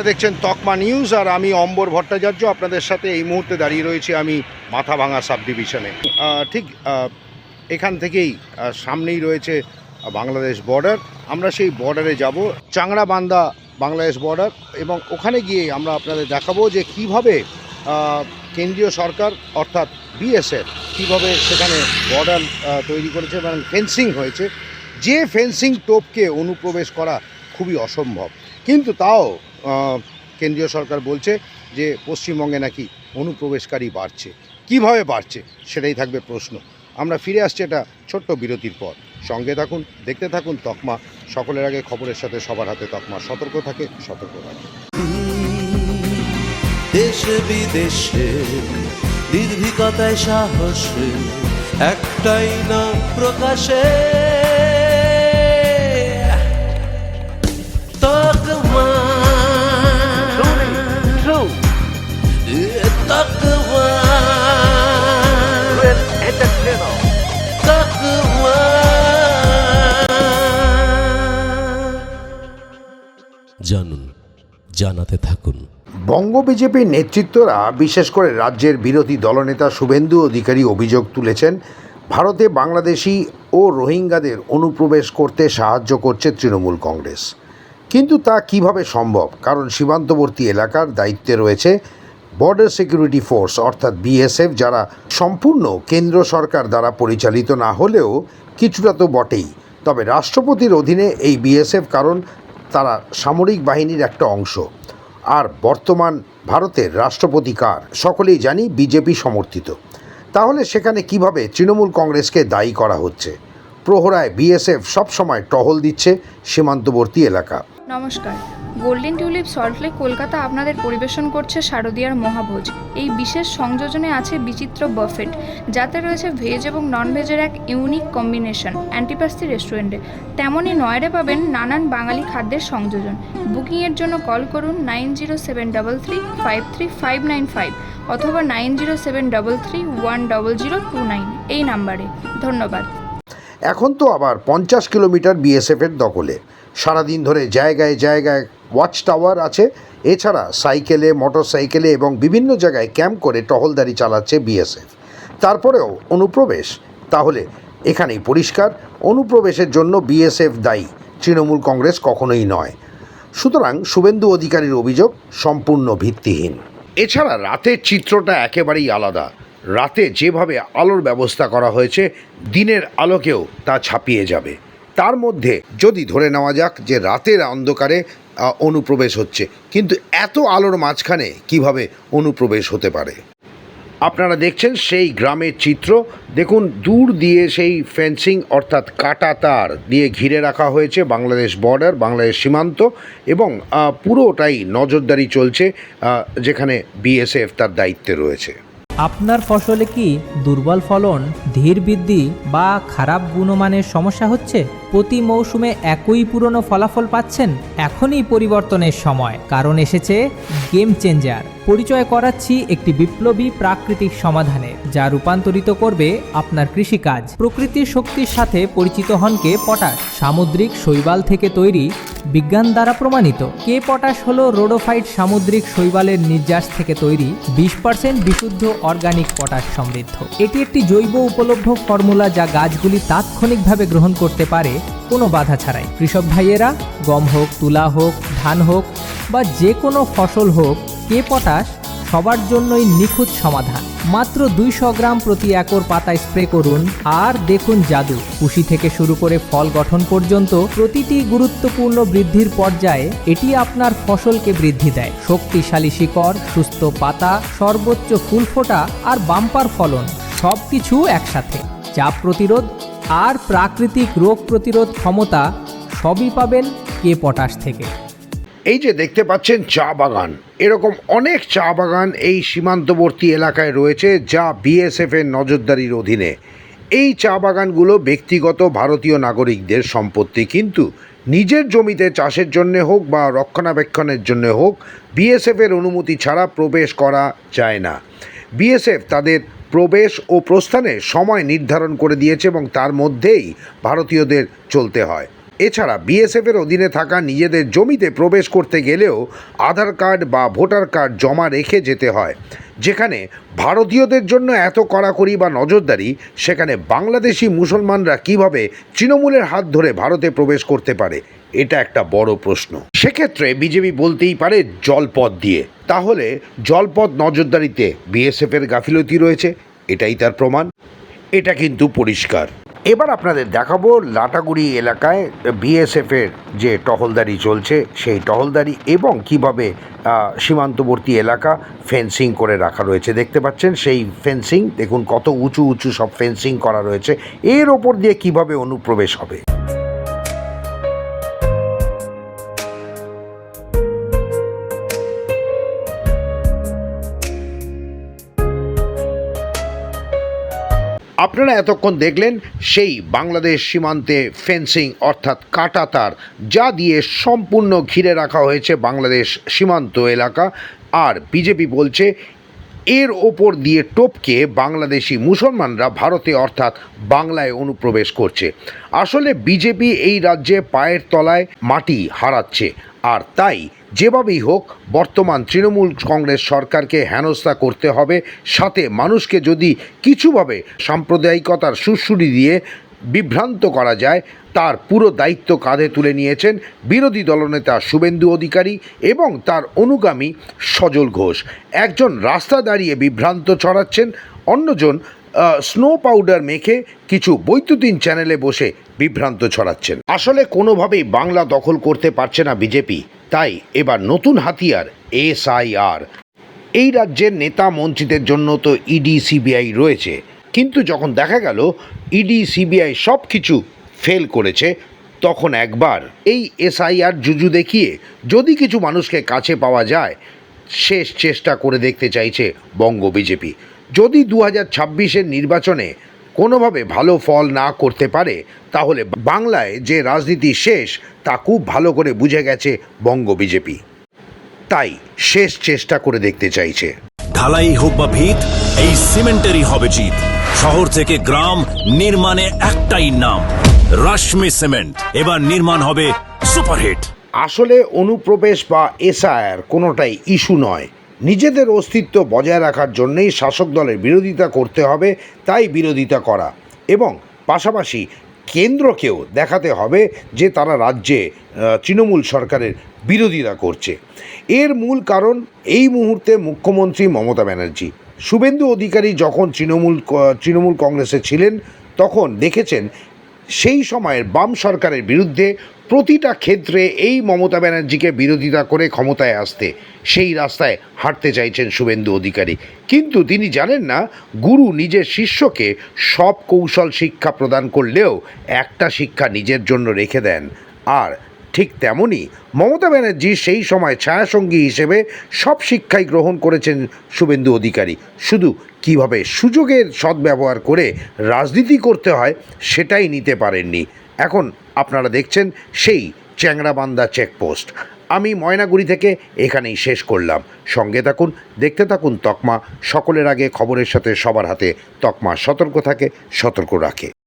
আপনারা দেখছেন তকমা নিউজ, আর আমি অম্বর ভট্টাচার্য আপনাদের সাথে এই মুহূর্তে দাঁড়িয়ে রয়েছি আমি মাথাভাঙা সাব ডিভিশনে ঠিক এখান থেকেই সামনেই রয়েছে বাংলাদেশ বর্ডার। আমরা সেই বর্ডারে যাব, চাংড়াবান্ধা বাংলাদেশ বর্ডার, এবং ওখানে গিয়ে আমরা আপনাদের দেখাবো যে কীভাবে কেন্দ্রীয় সরকার, অর্থাৎ বিএসএফ, কীভাবে সেখানে বর্ডার তৈরি করেছে এবং ফেন্সিং হয়েছে। যে ফেন্সিং টোপকে অনুপ্রবেশ করা খুবই অসম্ভব। কিন্তু তাও কেন্দ্রীয় সরকার বলছে যে পশ্চিমবঙ্গে নাকি অনুপ্রবেশকারী বাড়ছে। কীভাবে বাড়ছে সেটাই থাকবে প্রশ্ন। আমরা ফিরে আসছি এটা ছোট্ট বিরতির পর। সঙ্গে থাকুন, দেখতে থাকুন তকমা। সকলের আগে খবরের সাথে সবার হাতে তকমা। সতর্ক থাকে সতর্ক থাকে। দেশে বিদেশে নির্ভীকতায় সাহসে একটাই নাম প্রকাশে। জানুন, জানাতে থাকুন। বঙ্গ বিজেপির নেতৃত্বরা, বিশেষ করে রাজ্যের বিরোধী দলনেতা শুভেন্দু অধিকারী অভিযোগ তুলেছেন, ভারতে বাংলাদেশি ও রোহিঙ্গাদের অনুপ্রবেশ করতে সাহায্য করছে তৃণমূল কংগ্রেস। কিন্তু তা কীভাবে সম্ভব? কারণ সীমান্তবর্তী এলাকার দায়িত্বে রয়েছে বর্ডার সিকিউরিটি ফোর্স অর্থাৎ বিএসএফ যারা সম্পূর্ণ কেন্দ্র সরকার দ্বারা পরিচালিত না হলেও কিছুটা তো বটেই। তবে রাষ্ট্রপতির অধীনে এই বিএসএফ কারণ তারা সামরিক বাহিনীর একটা অংশ। আর বর্তমান ভারতের রাষ্ট্রপতি কার, সকলেই জানি বিজেপি সমর্থিত। তাহলে সেখানে কীভাবে তৃণমূল কংগ্রেসকে দায়ী করা হচ্ছে? প্রহরায় বিএসএফ সবসময় টহল দিচ্ছে সীমান্তবর্তী এলাকা। নমস্কার। গোল্ডেন টিউলিপ সল্টলেক কলকাতা আপনাদের পরিবেশন করছে শারদীয়ার মহাভোজ। এই বিশেষ সংযোজনে আছে বিচিত্র বাফেট, যাতে রয়েছে ভেজ এবং নন ভেজের এক ইউনিক কম্বিনেশন অ্যান্টিপাস্তি রেস্টুরেন্টে। তেমনই নয়ডে পাবেন নানান বাঙালি খাদ্যের সংযোজন। বুকিংয়ের জন্য কল করুন nine zero seven double three five three five nine five অথবা nine zero seven double three one double zero two nine এই নাম্বারে। ধন্যবাদ। এখন তো আবার পঞ্চাশ কিলোমিটার বিএসএফের দখলে। সারাদিন ধরে জায়গায় জায়গায় ওয়াচ টাওয়ার আছে। এছাড়া সাইকেলে মোটর সাইকেলে এবং বিভিন্ন জায়গায় ক্যাম্প করে টহলদারি চালাচ্ছে বিএসএফ। তারপরেও অনুপ্রবেশ। তাহলে এখানেই পরিষ্কার, অনুপ্রবেশের জন্য বিএসএফ দায়ী, তৃণমূল কংগ্রেস কখনোই নয়। সুতরাং শুভেন্দু অধিকারীর অভিযোগ সম্পূর্ণ ভিত্তিহীন। এছাড়া রাতের চিত্রটা একেবারেই আলাদা। রাতে যেভাবে আলোর ব্যবস্থা করা হয়েছে, দিনের আলোকেও তা ছাপিয়ে যাবে। তার মধ্যে যদি ধরে নেওয়া যাক যে রাতের অন্ধকারে অনুপ্রবেশ হচ্ছে। কিন্তু এত আলোর মাঝখানে কীভাবে অনুপ্রবেশ হতে পারে? আপনারা দেখছেন সেই গ্রামের চিত্র। দেখুন, দূর দিয়ে সেই ফেন্সিং, অর্থাৎ কাটা তার দিয়ে ঘিরে রাখা হয়েছে বাংলাদেশ বর্ডার, বাংলাদেশ সীমান্ত এবং পুরোটাই নজরদারি চলছে যেখানে বিএসএফ তার দায়িত্বে রয়েছে। আপনার ফসলে কি দুর্বল ফলন ধীর বৃদ্ধি বা খারাপ গুণমানের সমস্যা হচ্ছে, প্রতি মৌসুমে একই পুরনো ফলাফল পাচ্ছেন এখনই পরিবর্তনের সময়। কারণ এসেছে গেম চেঞ্জার পরিচয় করাচ্ছি একটি বিপ্লবী প্রাকৃতিক সমাধানে, যা রূপান্তরিত করবে আপনার কৃষিকাজ। প্রকৃতির শক্তির সাথে পরিচিত হন কে পটাশ? সামুদ্রিক শৈবাল থেকে তৈরি বিজ্ঞান দ্বারা প্রমাণিত। কে পটাশ হলো রোডোফাইট সামুদ্রিক শৈবালের নির্যাস থেকে তৈরি, বিশ পার্সেন্ট বিশুদ্ধ অর্গানিক পটাশ সমৃদ্ধ। এটি একটি জৈব উপলব্ধ ফর্মুলা যা গাছগুলি তাৎক্ষণিকভাবে গ্রহণ করতে পারে, কোনো বাধা ছাড়াই। কৃষক ভাইয়েরা, গম হোক, তুলা হোক, ধান হোক, বা যে কোনো ফসল হোক, কে পটাশ, সবার জন্যই নিখুঁত সমাধান। মাত্র দুইশো গ্রাম প্রতি একর পাতায় স্প্রে করুন, আর দেখুন জাদু। কুশি থেকে শুরু করে ফল গঠন পর্যন্ত প্রতিটি গুরুত্বপূর্ণ বৃদ্ধির পর্যায়ে এটি আপনার ফসলকে বৃদ্ধি দেয়। শক্তিশালী শিকড়, সুস্থ পাতা, সর্বোচ্চ ফুল ফোটা, আর বাম্পার ফলন। সব কিছু একসাথে। চাপ প্রতিরোধ আর প্রাকৃতিক রোগ প্রতিরোধ ক্ষমতা সবই পাবেন কে পটাশ থেকে। এই যে দেখতে পাচ্ছেন চা বাগান, এরকম অনেক চা বাগান এই সীমান্তবর্তী এলাকায় রয়েছে যা বিএসএফ এর নজরদারির অধীনে। এই চা বাগানগুলো ব্যক্তিগত ভারতীয় নাগরিকদের সম্পত্তি, কিন্তু নিজের জমিতে চাষের জন্য হোক বা রক্ষণাবেক্ষণের জন্য হোক, বিএসএফ এর অনুমতি ছাড়া প্রবেশ করা যায় না। বিএসএফ তাদের প্রবেশ ও প্রস্থানে সময় নির্ধারণ করে দিয়েছে এবং তার মধ্যেই ভারতীয়দের চলতে হয়। এছাড়া বিএসএফের অধীনে থাকা নিজেদের জমিতে প্রবেশ করতে গেলেও আধার কার্ড বা ভোটার কার্ড জমা রেখে যেতে হয়। যেখানে ভারতীয়দের জন্য এত কড়াকড়ি বা নজরদারি, সেখানে বাংলাদেশি মুসলমানরা কীভাবে তৃণমূলের হাত ধরে ভারতে প্রবেশ করতে পারে এটা একটা বড় প্রশ্ন। সেক্ষেত্রে বিজেপি বলতেই পারে জলপথ দিয়ে। তাহলে জলপথ নজরদারিতে বিএসএফের গাফিলতি রয়েছে, এটাই তার প্রমাণ। এটা কিন্তু পরিষ্কার। এবার আপনাদের দেখাবো লাটাগুড়ি এলাকায় বিএসএফের যে টহলদারি চলছে, সেই টহলদারি এবং কীভাবে সীমান্তবর্তী এলাকা ফেন্সিং করে রাখা রয়েছে। দেখতে পাচ্ছেন, সেই ফেন্সিং, দেখুন কত উঁচু উঁচু সব ফেন্সিং করা রয়েছে। এর ওপর দিয়ে কীভাবে অনুপ্রবেশ হবে? আপনারা এতক্ষণ দেখলেন সেই বাংলাদেশ সীমান্তে ফেন্সিং, অর্থাৎ কাটাতার, যা দিয়ে সম্পূর্ণ ঘিরে রাখা হয়েছে বাংলাদেশ সীমান্ত এলাকা। আর বিজেপি বলছে এর ওপর দিয়ে টপকে বাংলাদেশি মুসলমানরা ভারতে অর্থাৎ বাংলায় অনুপ্রবেশ করছে। আসলে বিজেপি এই রাজ্যে পায়ের তলায় মাটি হারাচ্ছে। আর তাই যেভাবেই হোক, বর্তমান তৃণমূল কংগ্রেস সরকারকে হেনস্থা করতে হবে, সাথে মানুষকে যদি কিছুভাবে সাম্প্রদায়িকতার সুরসুরি দিয়ে বিভ্রান্ত করা যায়, তার পুরো দায়িত্ব কাঁধে তুলে নিয়েছেন বিরোধী দলনেতা শুভেন্দু অধিকারী এবং তার অনুগামী সজল ঘোষ। একজন রাস্তা দাঁড়িয়ে বিভ্রান্ত ছড়াচ্ছেন, অন্যজন স্নো পাউডার মেখে কিছু বৈদ্যুতিন চ্যানেলে বসে বিভ্রান্ত ছড়াচ্ছেন। আসলে কোনোভাবেই বাংলা দখল করতে পারছে না বিজেপি, তাই এবার নতুন হাতিয়ার এসআইআর এই রাজ্যের নেতা মন্ত্রীদের জন্য তো ইডি, সিবিআই রয়েছে। কিন্তু যখন দেখা গেল ইডি, সিবিআই সব কিছু ফেল করেছে, তখন একবার এই এসআইআর জুজু দেখিয়ে যদি কিছু মানুষকে কাছে পাওয়া যায়, শেষ চেষ্টা করে দেখতে চাইছে বঙ্গ বিজেপি। যদি দু হাজার ছাব্বিশের নির্বাচনে কোনোভাবে ভালো ফল না করতে পারে, তাহলে বাংলায় যে রাজনীতি শেষ, তা খুব ভালো করে বুঝে গেছে বঙ্গ বিজেপি। তাই শেষ চেষ্টা করে দেখতে চাইছে। ঢালাই হোক বা ভিত, এই সিমেন্টেরই হবে জিত। শহর থেকে গ্রাম নির্মাণে একটাই নাম, রাশমি সিমেন্ট। এবার নির্মাণ হবে সুপারহিট। আসলে অনুপ্রবেশ বা এসআইআর কোনোটাই ইস্যু নয়। নিজেদের অস্তিত্ব বজায় রাখার জন্যেই শাসক দলের বিরোধিতা করতে হবে, তাই বিরোধিতা করা। এবং পাশাপাশি কেন্দ্রকেও দেখাতে হবে যে তারা রাজ্যে তৃণমূল সরকারের বিরোধিতা করছে। এর মূল কারণ এই মুহূর্তে মুখ্যমন্ত্রী মমতা ব্যানার্জি। শুভেন্দু অধিকারী যখন তৃণমূল তৃণমূল কংগ্রেসে ছিলেন, তখন দেখেছেন সেই সময়ের বাম সরকারের বিরুদ্ধে প্রতিটা ক্ষেত্রে এই মমতা ব্যানার্জিকে বিরোধিতা করে ক্ষমতায় আসতে, সেই রাস্তায় হাঁটতে চাইছেন শুভেন্দু অধিকারী। কিন্তু তিনি জানেন না, গুরু নিজের শিষ্যকে সব কৌশল শিক্ষা প্রদান করলেও একটা শিক্ষা নিজের জন্য রেখে দেন। আর ঠিক তেমনই মমতা ব্যানার্জি সেই সময় ছায়াসঙ্গী হিসেবে সব শিক্ষাই গ্রহণ করেছেন শুভেন্দু অধিকারী। শুধু কীভাবে সুযোগের সদ্ব্যবহার করে রাজনীতি করতে হয় সেটাই নিতে পারেননি। এখন আপনারা দেখছেন সেই চ্যাংরাবান্ধা চেকপোস্ট আমি ময়নাগুড়ি থেকে এখানেই শেষ করলাম। সঙ্গে থাকুন, দেখতে থাকুন তকমা। সকলের আগে খবরের সাথে সবার হাতে তকমা সতর্ক থাকে, সতর্ক রাখে।